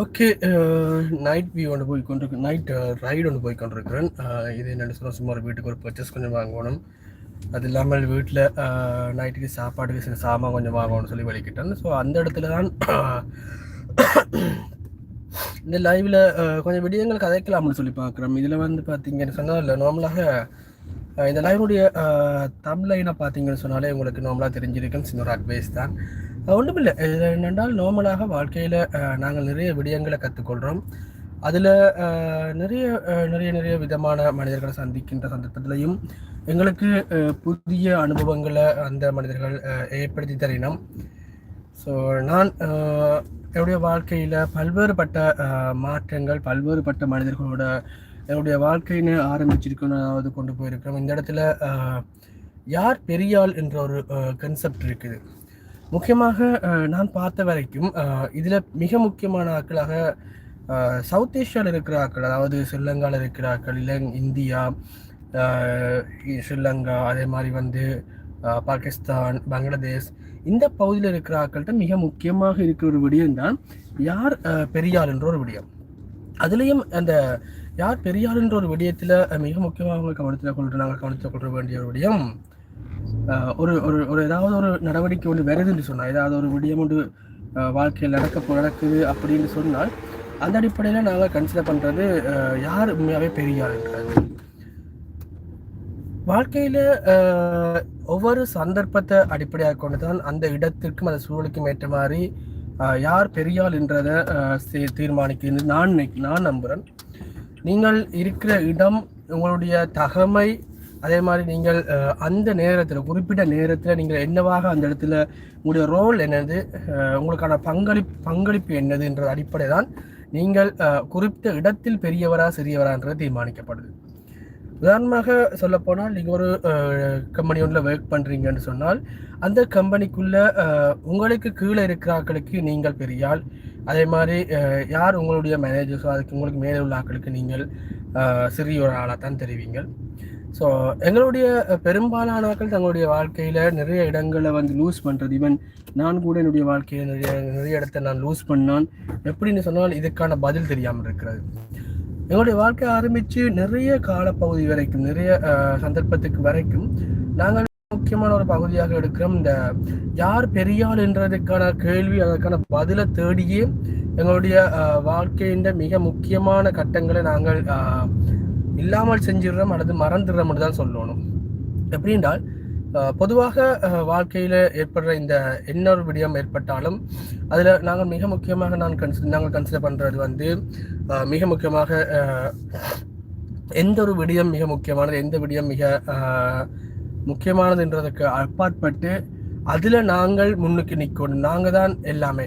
Okay night view ஒன்று போய் கொண்டு நைட் ரைடு ஒன்று போய் கொண்டிருக்கிறேன். Uh, இது என்னென்னு சொன்னால் சும்மா ஒரு வீட்டுக்கு ஒரு பர்ச்சேஸ் கொஞ்சம் வாங்கணும். அது இல்லாமல் வீட்டில் நைட்டுக்கு uh, சாப்பாட்டுக்கு சில சாமான் கொஞ்சம் வாங்கணும்னு சொல்லி வெளிக்கிட்டேன் ஸோ அந்த இடத்துல தான் இந்த லைவில் uh, கொஞ்சம் விடயங்கள் கதைக்கலாம்னு சொல்லி பார்க்குறோம். இதில் வந்து பார்த்தீங்கன்னு சொன்னால் நார்மலாக இந்த லைனுடைய தமிழ்லைனை பார்த்தீங்கன்னு சொன்னாலே உங்களுக்கு நார்மலாக தெரிஞ்சிருக்கும். சின்ன ஒரு அட்வைஸ் தான். ஒன்றும் இல்லை இது என்னென்றால் நார்மலாக வாழ்க்கையில் நாங்கள் நிறைய விடயங்களை கற்றுக்கொள்கிறோம் அதில் நிறைய நிறைய நிறைய விதமான மனிதர்களை சந்திக்கின்ற சந்தர்ப்பத்திலையும் எங்களுக்கு புதிய அனுபவங்களை அந்த மனிதர்கள் ஏற்படுத்தி தரினம் ஸோ நான் என்னுடைய வாழ்க்கையில் பல்வேறுபட்ட மாற்றங்கள் பல்வேறுபட்ட மனிதர்களோட என்னுடைய வாழ்க்கைன்னு ஆரம்பிச்சிருக்கணும் அதாவது கொண்டு போயிருக்கோம் இந்த இடத்துல யார் பெரியாள் என்ற ஒரு கன்செப்ட் இருக்குது. முக்கியமாக நான் பார்த்த வரைக்கும் இதில் மிக முக்கியமான ஆக்களாக சவுத் ஏஷியாவில் இருக்கிற ஆட்கள் அதாவது ஸ்ரீலங்காவில் இருக்கிற ஆட்கள் இல்லை இந்தியா ஸ்ரீலங்கா அதே மாதிரி வந்து பாகிஸ்தான் பங்களாதேஷ் இந்த பகுதியில் இருக்கிற ஆட்கள்கிட்ட மிக முக்கியமாக இருக்கிற ஒரு விடயம் தான் யார் பெரியாள் என்ற ஒரு விடயம். அதுலேயும் அந்த யார் பெரியார் என்ற ஒரு விடயத்தில் மிக முக்கியமாக அவங்க கவனத்தில் கொள்கிற நாங்கள் கவனத்தில் கொள்ள வேண்டிய ஒரு விடயம் ஒரு ஒரு ஒரு ஏதாவது ஒரு நடவடிக்கை ஒன்று வருதுன்னு சொன்னால் ஏதாவது ஒரு விடயம் ஒன்று வாழ்க்கையில் நடக்க நடக்குது அப்படின்னு சொன்னால் அந்த அடிப்படையில் நாங்கள் கன்சிடர் பண்ணுறது யார் உண்மையாகவே பெரியார்ன்றது வாழ்க்கையில் ஒவ்வொரு சந்தர்ப்பத்தை அடிப்படையாக கொண்டு தான் அந்த இடத்திற்கும் அந்த சூழலுக்கும் ஏற்ற மாதிரி யார் பெரியாள் என்றதை தீர்மானிக்கிறது நான் நான் நம்புகிறேன் நீங்கள் இருக்கிற இடம் உங்களுடைய தகமை அதே மாதிரி நீங்கள் அந்த நேரத்தில் குறிப்பிட்ட நேரத்தில் நீங்கள் என்னவாக அந்த இடத்துல உங்களுடைய ரோல் என்னது உங்களுக்கான பங்களிப்பு பங்களிப்பு என்னதுன்ற அடிப்படை தான் நீங்கள் குறிப்பிட்ட இடத்தில் பெரியவரா சிறியவரான்றது தீர்மானிக்கப்படுது. உதாரணமாக சொல்லப்போனால் நீங்கள் ஒரு கம்பெனி ஒன்றில் ஒர்க் பண்ணுறீங்கன்னு சொன்னால் அந்த கம்பெனிக்குள்ளே உங்களுக்கு கீழே இருக்கிறாக்களுக்கு நீங்கள் பெரியாள் அதே மாதிரி யார் உங்களுடைய மேனேஜர்ஸோ அதுக்கு உங்களுக்கு மேலே உள்ள ஆக்களுக்கு நீங்கள் சிறிய ஒரு ஆளாக தான் தெரிவிங்க ஸோ எங்களுடைய பெரும்பாலான ஆக்கள் தங்களுடைய வாழ்க்கையில் நிறைய இடங்களை வந்து லூஸ் பண்ணுறது ஈவன் நான் கூட என்னுடைய வாழ்க்கையில் நிறைய நிறைய இடத்த நான் லூஸ் பண்ணான். எப்படின்னு சொன்னால் இதுக்கான பதில் தெரியாமல் இருக்கிறது. எங்களுடைய வாழ்க்கை ஆரம்பித்து நிறைய காலப்பகுதி வரைக்கும் நிறைய சந்தர்ப்பத்துக்கு வரைக்கும் நாங்கள் முக்கியமான ஒரு பகுதியாக எடுக்கிறோம். இந்த யார் பெரியாள் என்றதுக்கான கேள்வி அதற்கான பதிலை தேடியே எங்களுடைய அஹ், வாழ்க்கையின் மிக முக்கியமான கட்டங்களை நாங்கள் அஹ், இல்லாமல் செஞ்சிடுறோம் அல்லது மறந்துடுறோம் தான் சொல்லணும். எப்படி என்றால் அஹ், பொதுவாக அஹ், வாழ்க்கையில ஏற்படுற இந்த என்ன ஒரு விடயம் ஏற்பட்டாலும் அதுல நாங்கள் மிக முக்கியமாக நான் கன்சி நாங்கள் கன்சிடர் பண்றது வந்து அஹ், மிக முக்கியமாக அஹ், எந்த ஒரு விடயம் மிக முக்கியமானது எந்த விடயம் மிக முக்கியமானது என்றதுக்கு அப்பாற்பட்டு அதில் நாங்கள் முன்னுக்கு நிற்கணும் நாங்கள் தான் எல்லாமே.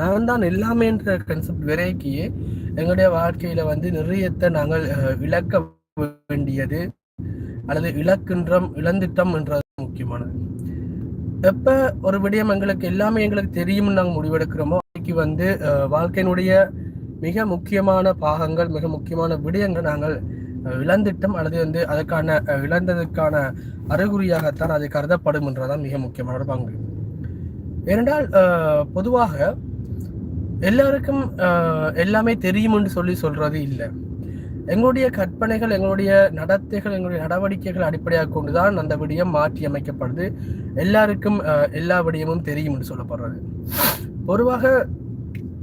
நான் தான் எல்லாமேன்ற கன்செப்ட் விரைக்கியே எங்களுடைய வாழ்க்கையில் வந்து நிறையத்தை நாங்கள் இழக்க வேண்டியது அல்லது இழக்கின்றோம் இழந்திட்டம் என்றது முக்கியமானது. எப்போ ஒரு விடயம் எங்களுக்கு எல்லாமே எங்களுக்கு தெரியும்னு நாங்கள் முடிவெடுக்கிறோமோ அன்னைக்கு வந்து வாழ்க்கையினுடைய மிக முக்கியமான பாகங்கள் மிக முக்கியமான விடயங்கள் நாங்கள் இழந்துட்டோம் அல்லது வந்து அதற்கான அஹ், அறிகுறியாகத்தான் அது கருதப்படும் என்றதான் மிக முக்கியமான ஒரு பங்கு. ஏனென்றால் பொதுவாக எல்லாருக்கும் எல்லாமே தெரியும் என்று சொல்லி சொல்றது இல்லை. எங்களுடைய கற்பனைகள் எங்களுடைய நடத்தைகள் எங்களுடைய நடவடிக்கைகள் அடிப்படையாக கொண்டுதான் அந்த விடயம் மாற்றி அமைக்கப்படுது. எல்லாருக்கும் எல்லா விடயமும் தெரியும் என்று சொல்லப்படுறது. பொதுவாக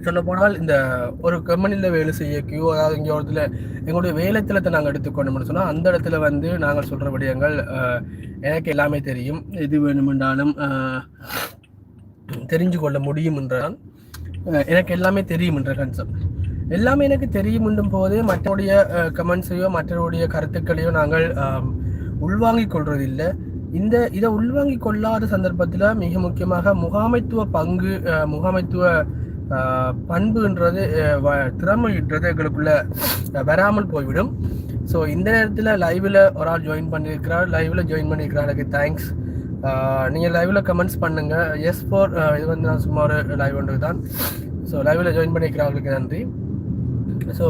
சொல்ல போனால் இந்த ஒரு கம்பெனியில் வேலை செய்யக்கையோ அதாவது இங்கே ஒரு இடத்துல எங்களுடைய வேலைத்தளத்தை நாங்கள் எடுத்துக்கொண்டோம்னு சொன்னால் அந்த இடத்துல வந்து நாங்கள் சொல்கிற விடயங்கள் எனக்கு எல்லாமே தெரியும். எது வேணுமென்றாலும் தெரிஞ்சு கொள்ள முடியும் என்றால் எனக்கு எல்லாமே தெரியும் என்ற கன்செப்ட் எல்லாமே எனக்கு தெரியும் என்றும் போது மற்றவருடைய கமெண்ட்ஸையோ மற்றவருடைய கருத்துக்களையோ நாங்கள் உள்வாங்கிக் கொள்வதில்லை இந்த இதை உள்வாங்கிக் கொள்ளாத சந்தர்ப்பத்தில் மிக முக்கியமாக முகாமைத்துவ பங்கு முகாமைத்துவ பண்புன்றது வ- திறமைன்றது எங்களுக்குள்ள வராமல் போய்விடும். ஸோ இந்த நேரத்தில் லைவில் ஒரு ஆள் ஜாயின் பண்ணியிருக்கிறார். லைவில் ஜாயின் பண்ணியிருக்கிறாருக்கு தேங்க்ஸ் நீங்கள் லைவில் கமெண்ட்ஸ் பண்ணுங்கள் எஸ் ஃபோர் இது வந்து நான் சும்மா ஒரு லைவ் ஒன்று தான். ஸோ லைவில் ஜாயின் பண்ணியிருக்கிறவர்களுக்கு நன்றி. ஸோ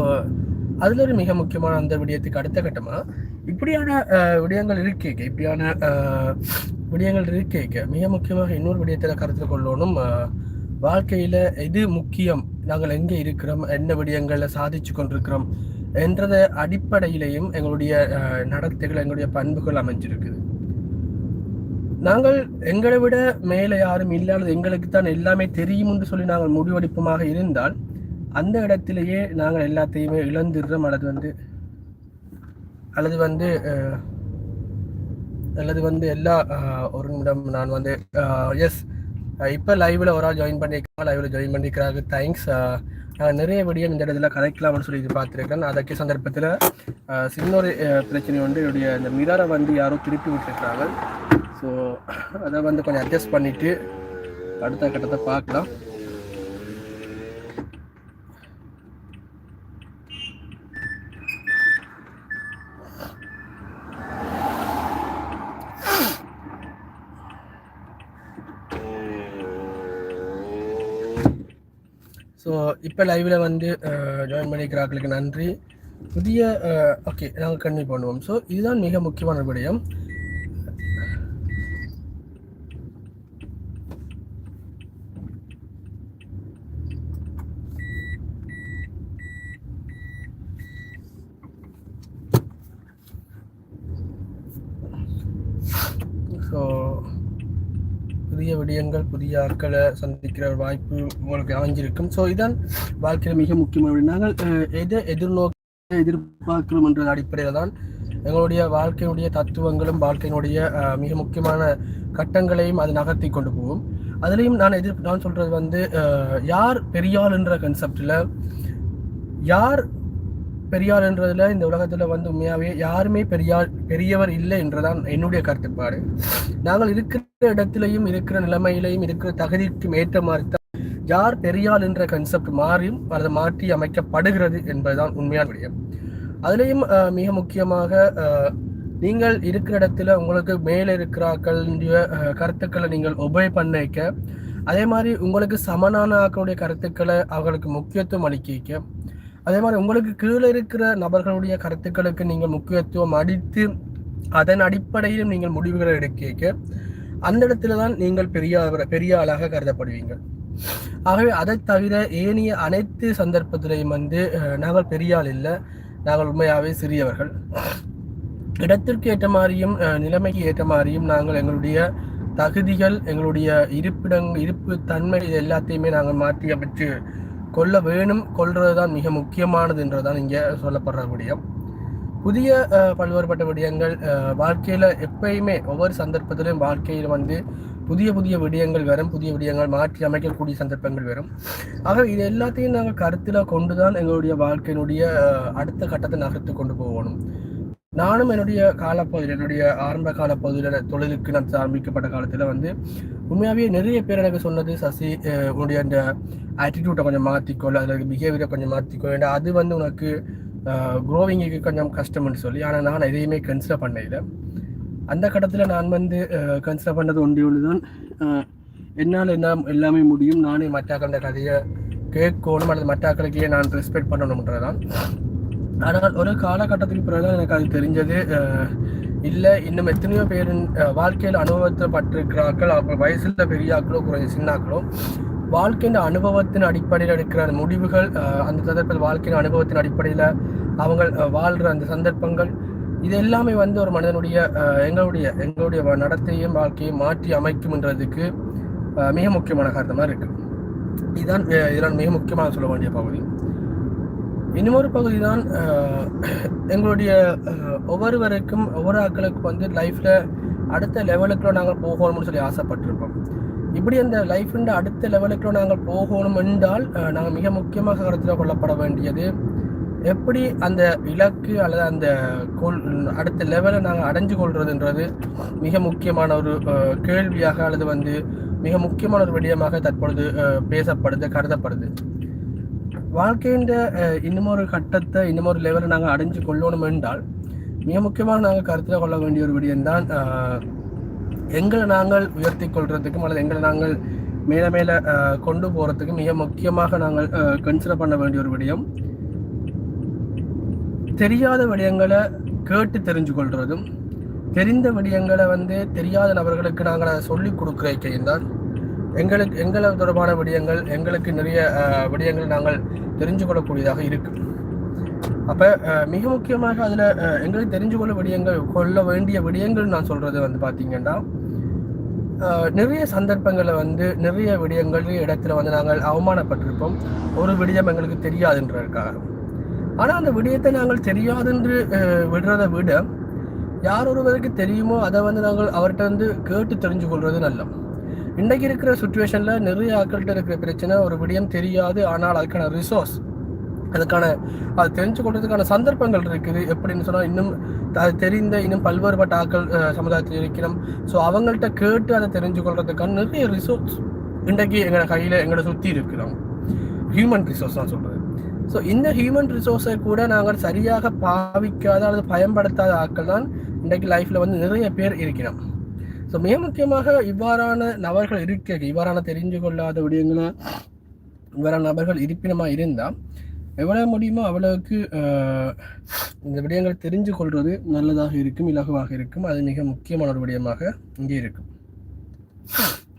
அதில் ஒரு மிக முக்கியமான அந்த விடயத்துக்கு அடுத்த கட்டமாக இப்படியான விடயங்கள் இருக்கேக்க இப்படியான விடயங்கள் இருக்கேக்க மிக முக்கியமாக இன்னொரு விடயத்தில் கருத்தில் கொள்ளணும். வாழ்க்கையில் எது முக்கியம்? நாங்கள் எங்கே இருக்கிறோம்? என்ன விடயங்களில் சாதிச்சு கொண்டிருக்கிறோம்? என்றத அடிப்படையிலையும் எங்களுடைய நடத்தைகள் எங்களுடைய பண்புகள் அமைஞ்சிருக்குது. நாங்கள் எங்களை விட மேலே யாரும் இல்லாதது எங்களுக்கு தான் எல்லாமே தெரியும் என்று சொல்லி நாங்கள் முடிவெடுப்பமாக இருந்தால் அந்த இடத்திலேயே நாங்கள் எல்லாத்தையுமே இழந்துடுறோம். அல்லது வந்து அல்லது வந்து அல்லது வந்து எல்லா ஒரு நிமிடம் நான் வந்து எஸ் இப்போ லைவில் ஒரு ஆள் ஜாயின் பண்ணியிருக்காங்க லைவில் ஜாயின் பண்ணிக்கிறாங்க தேங்க்ஸ் நான் நிறைய விடியம் இந்த இடத்துல கதைக்கலாம்னு சொல்லி பார்த்துருக்கேன் அதற்கு சந்தர்ப்பத்தில் சின்ன ஒரு பிரச்சனை வந்து என்னுடைய இந்த மிரரை வந்து யாரோ திருப்பி விட்டுருக்காங்க ஸோ அதை வந்து கொஞ்சம் அட்ஜஸ்ட் பண்ணிவிட்டு அடுத்த கட்டத்தை பார்க்கலாம். ஸோ இப்போ லைவில் வந்து ஜாயின் பண்ணிக்கிறார்களுக்கு நன்றி. புதிய ஓகே நாங்கள் கண்டினியூ பண்ணுவோம். ஸோ இதுதான் மிக முக்கியமான விடயம். ஸோ புதிய விடயங்கள் புதிய ஆட்களை சந்திக்கிற வாய்ப்பு உங்களுக்கு அமைஞ்சிருக்கும். ஸோ இதான் வாழ்க்கையில் மிக முக்கியமான நாங்கள் எதை எதிர்நோக்க எதிர்பார்க்கிறோம் என்ற அடிப்படையில் தான் எங்களுடைய வாழ்க்கையினுடைய தத்துவங்களும் வாழ்க்கையினுடைய மிக முக்கியமான கட்டங்களையும் அது நகர்த்தி கொண்டு போகும். அதுலேயும் நான் எதிர் நான் சொல்கிறது வந்து யார் பெரியாள் என்ற கன்செப்டில் யார் பெரியார் இந்த உலகத்துல வந்து உண்மையாவே யாருமே பெரியார் பெரியவர் இல்லை என்றுதான் என்னுடைய கருத்துப்பாடு. நாங்கள் இருக்கிற இடத்திலையும் இருக்கிற நிலைமையிலையும் இருக்கிற தகுதிக்கும் ஏற்ற மாதிரி தான் யார் பெரியாள் என்ற கன்செப்ட் மாறியும் அதை மாற்றி அமைக்கப்படுகிறது என்பதுதான் உண்மையான விடயம். அதுலேயும் மிக முக்கியமாக நீங்கள் இருக்கிற இடத்துல உங்களுக்கு மேலே இருக்கிறாக்கள் கருத்துக்களை நீங்கள் ஒபே பண்ணிக்க அதே மாதிரி உங்களுக்கு சமனான ஆக்களுடைய கருத்துக்களை அவர்களுக்கு முக்கியத்துவம் அளிக்க அதே மாதிரி உங்களுக்கு கீழே இருக்கிற நபர்களுடைய கருத்துக்களுக்கு நீங்கள் முக்கியத்துவம் அளித்து அதன் அடிப்படையில் நீங்கள் முடிவுகளை எடுக்க அந்த இடத்துல தான் நீங்கள் பெரிய பெரிய ஆளாக கருதப்படுவீங்க. ஆகவே அதை தவிர ஏனைய அனைத்து சந்தர்ப்பத்திலையும் வந்து நாங்கள் பெரிய ஆள் இல்லை. நாங்கள் உண்மையாகவே சிறியவர்கள். இடத்திற்கு ஏற்ற மாதிரியும் நிலைமைக்கு ஏற்ற மாதிரியும் நாங்கள் எங்களுடைய தகுதிகள் எங்களுடைய இருப்பிடங் இருப்பு தன்மை இது எல்லாத்தையுமே நாங்கள் மாற்றி அமைச்சு கொள்ள வேணும் கொள்வது தான் மிக முக்கியமானது என்றுதான் இங்கே சொல்லப்படுற விடயம் புதிய பல்வேறுபட்ட விடயங்கள் வாழ்க்கையில் எப்பயுமே ஒவ்வொரு சந்தர்ப்பத்திலும் வாழ்க்கையில் வந்து புதிய புதிய விடயங்கள் வரும் புதிய விடயங்கள் மாற்றி அமைக்கக்கூடிய சந்தர்ப்பங்கள் வரும். ஆக இது எல்லாத்தையும் நாங்கள் கருத்தில் கொண்டு தான் எங்களுடைய வாழ்க்கையினுடைய அடுத்த கட்டத்தை நகர்த்து கொண்டு போகணும். நானும் என்னுடைய காலப்பகுதியில் என்னுடைய ஆரம்ப காலப்பகுதியில் தொழிலுக்கு நான் ஆரம்பிக்கப்பட்ட காலத்தில் வந்து உண்மையாகவே நிறைய பேர் எனக்கு சொன்னது சசி உன்னுடைய அந்த ஆட்டிடியூட்டை கொஞ்சம் மாற்றிக்கொள் அதில் பிஹேவியரை கொஞ்சம் மாற்றிக்கொள் ஏன்னா அது வந்து உனக்கு க்ரோவிங்குக்கு கொஞ்சம் கஷ்டம்னு சொல்லி ஆனால் நான் எதையுமே கன்சிடர் பண்ணல. அந்த கட்டத்தில் நான் வந்து கன்சிடர் பண்ணது ஒன்றே ஒன்று தான் என்னால் என்ன எல்லாமே முடியும். நானே மற்றாக்கள கதையை கேட்கணும் அல்லது மற்றாக்களுக்கே நான் ரெஸ்பெக்ட் பண்ணணுன்றதான் ஆனால் ஒரு காலகட்டத்துக்கு பிறகு எனக்கு அது தெரிஞ்சது. இல்லை இன்னும் எத்தனையோ பேரின் வாழ்க்கையில் அனுபவத்தில் பட்டிருக்கிறார்கள் அவங்க வயசுல பெரிய ஆக்களோ குறைஞ்ச சின்னாக்களோ வாழ்க்கையின் அனுபவத்தின் அடிப்படையில் எடுக்கிற முடிவுகள் அந்த சந்தர்ப்பத்தில் வாழ்க்கையின் அனுபவத்தின் அடிப்படையில் அவங்க வாழ்கிற அந்த சந்தர்ப்பங்கள் இது எல்லாமே வந்து ஒரு மனிதனுடைய எங்களுடைய எங்களுடைய நடத்தையும் வாழ்க்கையும் மாற்றி அமைக்கும்ன்றதுக்கு மிக முக்கியமான காரணமாக இருக்குது இதுதான் இதெல்லாம் மிக முக்கியமாக சொல்ல வேண்டிய பகுதி. இன்னொரு பகுதி தான் எங்களுடைய ஒவ்வொருவருக்கும் ஒவ்வொரு ஆட்களுக்கும் வந்து லைஃப்பில் அடுத்த லெவலுக்குள்ள நாங்கள் போகணும்னு சொல்லி ஆசைப்பட்டிருப்போம் இப்படி அந்த லைஃப்ன்ற அடுத்த லெவலுக்குள்ள நாங்கள் போகணும் என்றால் நாங்கள் மிக முக்கியமாக கருத்தில் கொள்ளப்பட வேண்டியது எப்படி அந்த இலக்கு அல்லது அந்த கோல் அடுத்த லெவலை நாங்கள் அடைஞ்சு கொள்றதுன்றது மிக முக்கியமான ஒரு கேள்வியாக அல்லது வந்து மிக முக்கியமான ஒரு விடயமாக தற்பொழுது பேசப்படுது கருதப்படுது. வாழ்க்கையின் இன்னும் ஒரு கட்டத்தை இன்னும் ஒரு லெவலை நாங்கள் அடைஞ்சு கொள்ளணும் என்றால் மிக முக்கியமாக நாங்கள் கருத்தில் கொள்ள வேண்டிய ஒரு விடயம் தான் எங்களை நாங்கள் உயர்த்தி கொள்றதுக்கும் அல்லது எங்களை நாங்கள் மேலே மேலே கொண்டு போகிறதுக்கு மிக முக்கியமாக நாங்கள் கன்சிடர் பண்ண வேண்டிய ஒரு விடயம். தெரியாத விடயங்களை கேட்டு தெரிஞ்சு கொள்றதும் தெரிந்த விடயங்களை வந்து தெரியாத நபர்களுக்கு நாங்கள் அதை சொல்லி கொடுக்குற தான் எங்களுக்கு எங்களை தொடர்பான விடயங்கள் எங்களுக்கு நிறைய விடயங்கள் நாங்கள் தெரிஞ்சு கொள்ளக்கூடியதாக இருக்கு. அப்போ மிக முக்கியமாக அதில் எங்களுக்கு தெரிஞ்சு கொள்ள விடயங்கள் கொள்ள வேண்டிய விடயங்கள் நான் சொல்கிறது வந்து பார்த்திங்கன்னா நிறைய சந்தர்ப்பங்களில் வந்து நிறைய விடயங்கள் இடத்துல வந்து நாங்கள் அவமானப்பட்டிருப்போம். ஒரு விடயம் எங்களுக்கு தெரியாதுன்றதுக்காக. ஆனால் அந்த விடயத்தை நாங்கள் தெரியாதென்று விடுறதை விட யார் ஒருவருக்கு தெரியுமோ அதை வந்து நாங்கள் அவர்கிட்ட வந்து கேட்டு தெரிஞ்சு கொள்வது நல்லது இன்றைக்கு இருக்கிற சுச்சுவேஷனில் நிறைய ஆட்கள்கிட்ட இருக்கிற பிரச்சனை ஒரு விடயம் தெரியாது. ஆனால் அதுக்கான ரிசோர்ஸ் அதுக்கான அது தெரிஞ்சு கொள்றதுக்கான சந்தர்ப்பங்கள் இருக்குது. எப்படின்னு சொன்னால் இன்னும் அது தெரிந்த இன்னும் பல்வேறுபட்ட ஆட்கள் சமுதாயத்தில் இருக்கிறோம் ஸோ அவங்கள்ட்ட கேட்டு அதை தெரிஞ்சு கொள்றதுக்கான நிறைய ரிசோர்ஸ் இன்றைக்கு எங்களை கையில் எங்களை சுற்றி இருக்கிறோம் ஹியூமன் ரிசோர்ஸ் தான் சொல்கிறது ஸோ இந்த ஹியூமன் ரிசோர்ஸை கூட நாங்கள் சரியாக பாவிக்காத அல்லது பயன்படுத்தாத ஆட்கள் தான் இன்றைக்கு லைஃப்பில் வந்து நிறைய பேர் இருக்கிறோம் ஸோ மிக முக்கியமாக இவ்வாறான நபர்கள் இருக்க இவ்வாறான தெரிஞ்சு கொள்ளாத விடயங்களை இவ்வாறான நபர்கள் இருப்பினமாக இருந்தால் எவ்வளவு முடியுமோ அவ்வளவுக்கு இந்த விடயங்களை தெரிஞ்சு கொள்வது நல்லதாக இருக்கும் இலகுவாக இருக்கும். அது மிக முக்கியமான ஒரு விடயமாக இங்கே இருக்கும்.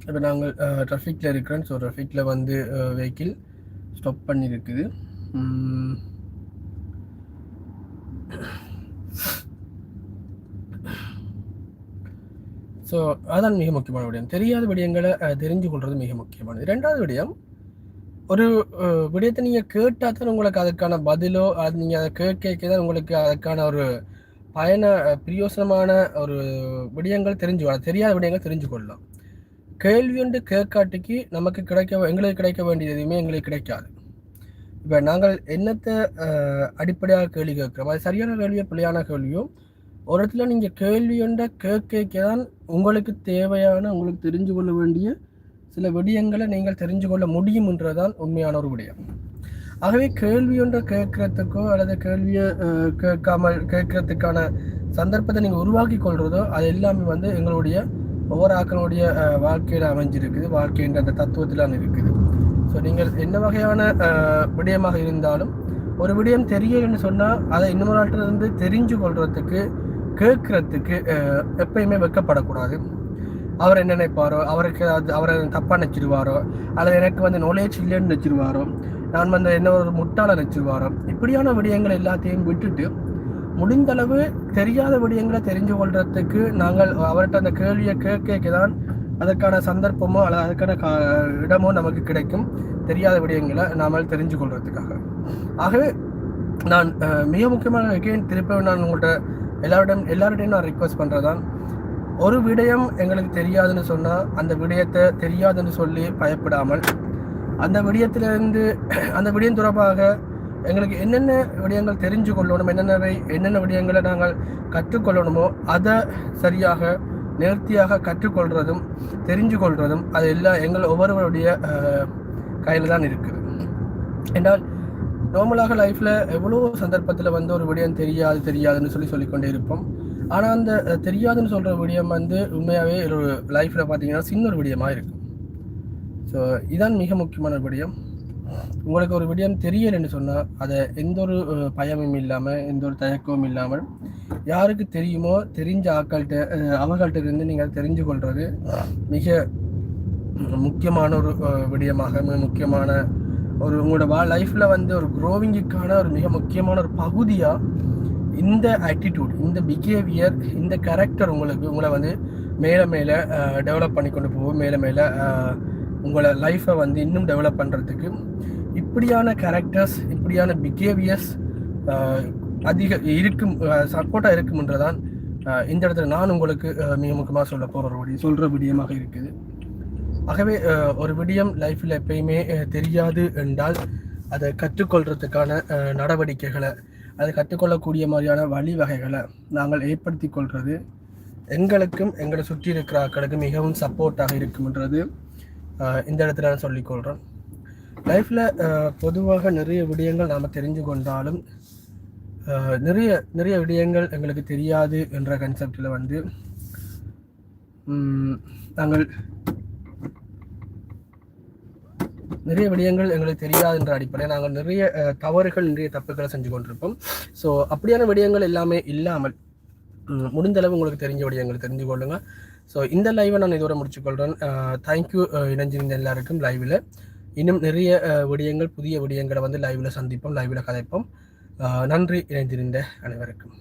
இப்போ நாங்கள் ட்ராஃபிக்கில் இருக்கிறோம். ஸோ ட்ராஃபிக்கில் வந்து வெஹிக்கிள் ஸ்டாப் பண்ணியிருக்குது. ஸோ அதான் மிக முக்கியமான விடயம். தெரியாத விடயங்களை தெரிஞ்சு கொள்வது மிக முக்கியமானது. ரெண்டாவது விடயம் ஒரு விடயத்தை நீங்கள் கேட்டால் தான் உங்களுக்கு அதுக்கான பதிலோ அது நீங்கள் அதை கேட்க தான் உங்களுக்கு அதுக்கான ஒரு பயன பிரயோசனமான ஒரு விடயங்கள் தெரிஞ்சு தெரியாத விடயங்கள் தெரிஞ்சு கொள்ளலாம். கேள்வி ஒன்று கேட்காட்டிக்கு நமக்கு கிடைக்க எங்களுக்கு கிடைக்க வேண்டியது எதுவுமே எங்களுக்கு கிடைக்காது. இப்போ நாங்கள் என்னத்தை அடிப்படையாக கேள்வி கேட்குறோம்? அது சரியான கேள்வியோ பிள்ளையான கேள்வியோ ஒரு இடத்துல நீங்கள் கேள்வி என்ற கேட்க தான் உங்களுக்கு தேவையான உங்களுக்கு தெரிஞ்சு கொள்ள வேண்டிய சில விடயங்களை நீங்கள் தெரிஞ்சு கொள்ள முடியும் என்றதான் உண்மையான ஒரு விடயம். ஆகவே கேள்வி ஒன்றை கேட்கறதுக்கோ அல்லது கேள்வியை கேட்காமல் கேட்கறதுக்கான சந்தர்ப்பத்தை நீங்கள் உருவாக்கி கொள்றதோ அது எல்லாமே வந்து எங்களுடைய ஒவ்வொரு ஆக்களுடைய வாழ்க்கையில் அமைஞ்சிருக்குது. வாழ்க்கைன்ற அந்த தத்துவத்தில் இருக்குது. ஸோ நீங்கள் என்ன வகையான விடயமாக இருந்தாலும் ஒரு விடயம் தெரியலன்னு சொன்னால் அதை இன்னொரு ஆள்கிட்ட தெரிஞ்சு கொள்றதுக்கு கேட்குறதுக்கு எப்பயுமே வெட்கப்படக்கூடாது. அவர் என்ன நினைப்பாரோ அவருக்கு அது அவரை தப்பாக நினச்சிடுவாரோ அல்லது எனக்கு வந்து நாலேஜ் இல்லைன்னு நினச்சிடுவாரோ நான் வந்து என்ன ஒரு முட்டாளை நினச்சிடுவாரோ இப்படியான விடயங்கள் எல்லாத்தையும் விட்டுட்டு முடிந்தளவு தெரியாத விடயங்களை தெரிஞ்சு கொள்றதுக்கு நாங்கள் அவர்கிட்ட அந்த கேள்வியை கேட்க தான் அதற்கான சந்தர்ப்பமோ அல்லது அதுக்கான கா இடமோ நமக்கு கிடைக்கும். தெரியாத விடயங்களை நாம் தெரிஞ்சு கொள்றதுக்காக. ஆகவே நான் மிக முக்கியமான அகெயின் திருப்ப நான் உங்கள்கிட்ட எல்லாரிடம் எல்லார்டையும் நான் ரிக்வஸ்ட் பண்ணுறதான் ஒரு விடயம் எங்களுக்கு தெரியாதுன்னு சொன்னால் அந்த விடயத்தை தெரியாதுன்னு சொல்லி பயப்படாமல் அந்த விடயத்திலிருந்து அந்த விடயம் தொடர்பாக எங்களுக்கு என்னென்ன விடயங்கள் தெரிஞ்சு கொள்ளணும் என்னென்ன என்னென்ன விடயங்களை நாங்கள் கற்றுக்கொள்ளணுமோ அதை சரியாக நேர்த்தியாக கற்றுக்கொள்றதும் தெரிஞ்சு கொள்றதும் அது எல்லாம் எங்கள் ஒவ்வொருவருடைய கையில் தான் இருக்குது. என்றால் நார்மலாக லைஃப்பில் எவ்வளோ சந்தர்ப்பத்தில் வந்து ஒரு விடயம் தெரியாது தெரியாதுன்னு சொல்லி சொல்லிக்கொண்டே இருப்போம். ஆனால் அந்த தெரியாதுன்னு சொல்கிற விடயம் வந்து உண்மையாகவே ஒரு லைஃப்பில் பார்த்தீங்கன்னா சின்ன ஒரு விடயமாக இருக்கும். ஸோ இதான் மிக முக்கியமான விடயம். உங்களுக்கு ஒரு விடயம் தெரியலைன்னு சொன்னால் அதை எந்த ஒரு பயமும் இல்லாமல் எந்த ஒரு தயக்கமும் இல்லாமல் யாருக்கு தெரியுமோ தெரிஞ்ச ஆக்கள்கிட்ட அவங்கள்கிட்ட இருந்து நீங்கள் தெரிஞ்சு கொள்வது மிக முக்கியமான ஒரு விடயமாக மிக முக்கியமான ஒரு உங்களோட வா லைஃப்பில் வந்து ஒரு க்ரோவிங்குக்கான ஒரு மிக முக்கியமான ஒரு பகுதியாக இந்த ஆட்டிடியூட் இந்த பிஹேவியர் இந்த கேரக்டர் உங்களுக்கு உங்களை வந்து மேலே மேலே டெவலப் பண்ணி கொண்டு போகும். மேலே மேலே உங்களை லைஃப்பை வந்து இன்னும் டெவலப் பண்ணுறதுக்கு இப்படியான கேரக்டர்ஸ் இப்படியான பிஹேவியர்ஸ் அதிக இருக்கும் சப்போர்ட்டாக இருக்கும்ன்றதான் இந்த இடத்துல நான் உங்களுக்கு மிக முக்கியமாக சொல்ல போகிற ஒரு சொல்கிற விடயமாக இருக்குது. ஆகவே ஒரு விடயம் லைஃப்பில் எப்பயுமே தெரியாது என்றால் அதை கற்றுக்கொள்றதுக்கான நடவடிக்கைகளை அதை கற்றுக்கொள்ளக்கூடிய மாதிரியான வழிவகைகளை நாங்கள் ஏற்படுத்தி கொள்வது எங்களுக்கும் எங்களை சுற்றி இருக்கிற ஆக்களுக்கு மிகவும் சப்போர்ட்டாக இருக்கும்ன்றது இந்த இடத்துல நான் சொல்லிக்கொள்கிறேன் லைஃப்பில் பொதுவாக நிறைய விடயங்கள் நாம் தெரிஞ்சு கொண்டாலும் நிறைய நிறைய விடயங்கள் எங்களுக்கு தெரியாது என்ற கன்செப்டில் வந்து நாங்கள் நிறைய விடயங்கள் எங்களுக்கு தெரியாது என்ற அடிப்படையில் நாங்கள் நிறைய தவறுகள் நிறைய தப்புகளை செஞ்சு கொண்டிருப்போம். ஸோ அப்படியான விடயங்கள் எல்லாமே இல்லாமல் முடிந்தளவு உங்களுக்கு தெரிஞ்ச விடயங்கள் தெரிஞ்சு கொள்ளுங்கள் ஸோ இந்த லைவை நான் இதோட முடிச்சுக்கொள்கிறேன் தேங்க்யூ இணைஞ்சிருந்த எல்லாருக்கும் லைவில் இன்னும் நிறைய விடயங்கள் புதிய விடயங்களை வந்து லைவில் சந்திப்போம் லைவில் கதைப்போம். நன்றி இணைந்திருந்த அனைவருக்கும்.